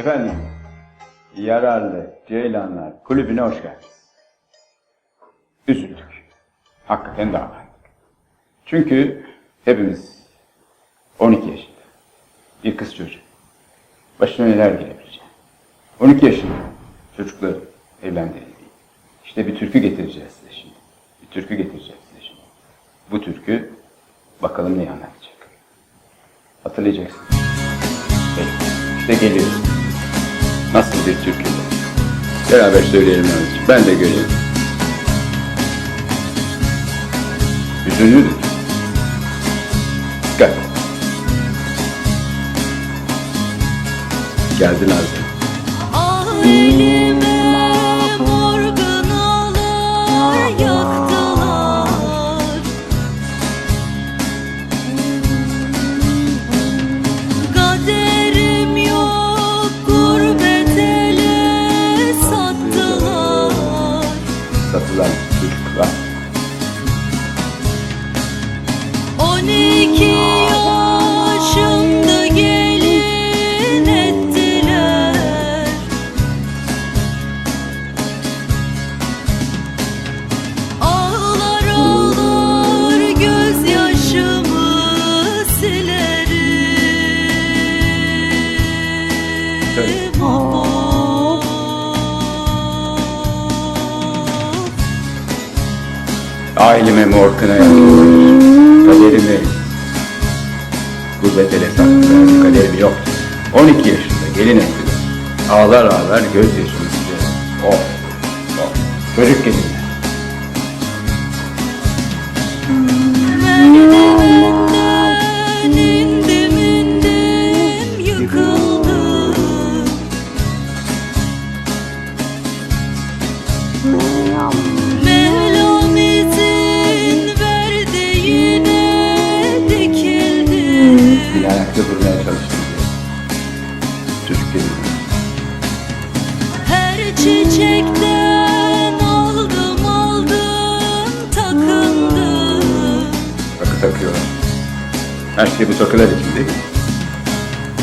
Efendim, yararlı Ceylanlar kulübüne hoş geldiniz. Üzüldük. Hakikaten davrandık. Çünkü hepimiz 12 yaşında. Bir kız çocuğu. Başına neler gelebilecek. 12 yaşında çocukları evlendirildi. İşte bir türkü getireceğiz size şimdi. Bir türkü getireceğiz size şimdi. Bu türkü bakalım neyi anlatacak. Hatırlayacaksınız. Peki, işte geliyor. Nasıl bir türkü? Beraber söyleyelim azıcık. Ben de göreyim. Hüzünlüdür. Dikkat. Geldi Nazlı. Ah elime Aileme mor kına yakıyor. Kaderimi gurbet ele saklılar. Kaderim yoktu. 12 yaşında gelin ettiler. Ağlar ağlar gözyaşımı size. Of. Of. Çocuk gelinler. Merdivenden Her şey bu takılar için değil mi?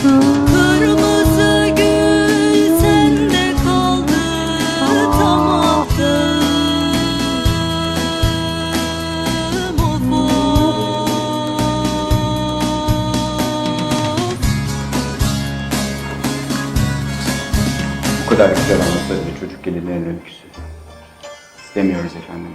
Kırmızı gül sende kaldı tamadım of of. Bu kadar güzel anlatılır çocuk gelinlerin öyküsü. İstemiyoruz efendim.